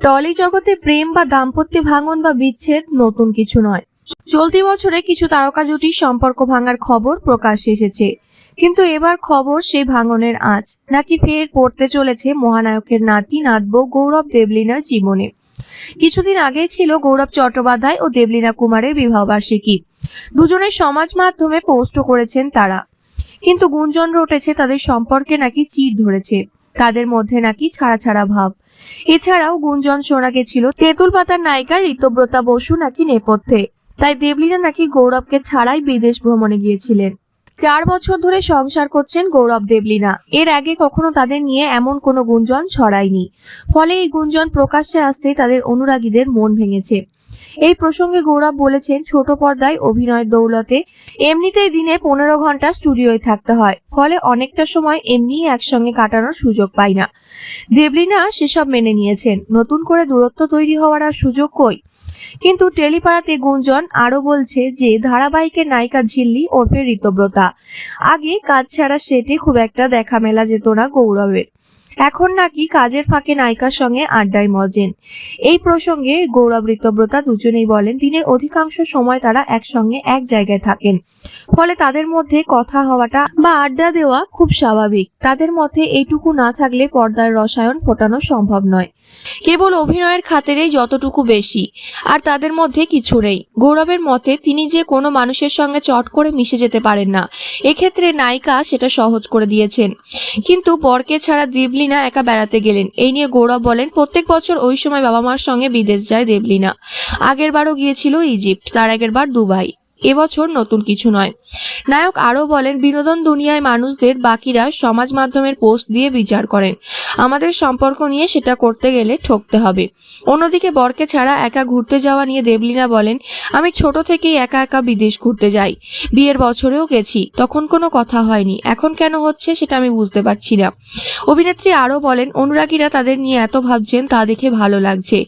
Trolley জগতে প্রেম বা দাম্পত্য ভাঙন বা বিচ্ছেদ নতুন কিছু নয়। চলতি বছরে কিছু তারকা জুটির সম্পর্ক ভাঙার খবর প্রকাশ্যে এসেছে। কিন্তু এবার খবর সেই ভাঙনের আঁচ। নাকি ফের পড়তে চলেছে মহানায়কের নাতি নাতবউ গৌরব দেবলিনার জীবনে। কিছুদিন আগে ছিল গৌরব চট্টোপাধ্যায় ও দেবলীনা কুমারের বিবাহবার্ষিকী। দুজনের সমাজ মাধ্যমে পোস্টও করেছেন তারা। কিন্তু গুঞ্জন রটেছে তাদের সম্পর্কে নাকি চির ধরেছে। তাদের মধ্যে নাকি ছাড়া ছাড়া ভাব। এছাড়াও গুঞ্জন শোনা গেছিল তেঁতুল পাতার নায়িকা ঋতব্রতা বসু নাকি নেপথ্যে। তাই দেবলীনা নাকি গৌরবকে ছাড়াই বিদেশ ভ্রমণে গিয়েছিলেন। চার বছর ধরে সংসার করছেন গৌরব দেবলীনা। এর আগে কখনো তাদের নিয়ে এমন কোনো গুঞ্জন ছড়ায়নি। ফলে এই গুঞ্জন প্রকাশ্যে আসতেই তাদের অনুরাগীদের মন ভেঙেছে। এই প্রসঙ্গে গৌরব বলেছেন, ছোট পর্দায় অভিনয়ের দৌলতে এমনিতেই দিনে পনেরো ঘণ্টা স্টুডিওয় থাকতে হয়। ফলে অনেকটা সময় এমনিই একসঙ্গে কাটানোর সুযোগ পাই না। দেবলীনা সেসব মেনে নিয়েছেন। নতুন করে দূরত্ব তৈরি হওয়ার আর সুযোগ কই? কিন্তু টেলিপাড়াতে গুঞ্জন আরও বলছে যে, ধারাবাহিকের নায়িকা ঝিল্লি ওরফে ঋতব্রতা। আগে কাজ ছাড়া সেটে খুব একটা দেখা মেলা যেত না গৌরবের। এখন নাকি কাজের ফাঁকে নায়িকার সঙ্গে আড্ডায় মজেন এই প্রসঙ্গে গৌরব ঋতব্রতা দুজনেই বলেন, দিনের অধিকাংশ সময় তারা একসঙ্গে এক জায়গায় থাকেন। ফলে তাদের মধ্যে কথা হওয়াটা বা আড্ডা দেওয়া খুব স্বাভাবিক। তাদের মধ্যে এইটুকু না থাকলে পর্দার রসায়ন ফোটানো সম্ভব নয়। কেবল অভিনয়ের খাতেরেই যতটুকু বেশি, আর তাদের মধ্যে কিছু নেই। গৌরবের মতে, তিনি যে কোনো মানুষের সঙ্গে চট করে মিশে যেতে পারেন না। এক্ষেত্রে নায়িকা সেটা সহজ করে দিয়েছেন। কিন্তু বরকে ছাড়া দেবলীনা একা বেড়াতে গেলেন। এই নিয়ে গৌরব বলেন, প্রত্যেক বছর ওই সময় বাবা মার সঙ্গে বিদেশ যায় দেবলীনা। আগের বারও গিয়েছিল ইজিপ্ট, তার আগের বার দুবাই। এবছর নতুন কিছু নয়। নায়ক আরও বলেন, বিনোদন দুনিয়ায় মানুষদের, বাকিরা সমাজ মাধ্যমের পোস্ট দিয়ে বিচার করেন। আমাদের সম্পর্ক নিয়ে সেটা করতে গেলে ঠকতে হবে। অন্যদিকে বরকে ছাড়া একা ঘুরতে যাওয়া নিয়ে দেবলীনা বলেন, আমি ছোট থেকেই একা একা বিদেশ ঘুরতে যাই। বিয়ের বছরেও গেছি, তখন কোনো কথা হয়নি। এখন কেন হচ্ছে সেটা আমি বুঝতে পারছি না। অভিনেত্রী আরও বলেন, অনুরাগীরা তাদের নিয়ে এত ভাবছেন তা দেখে ভালো লাগছে।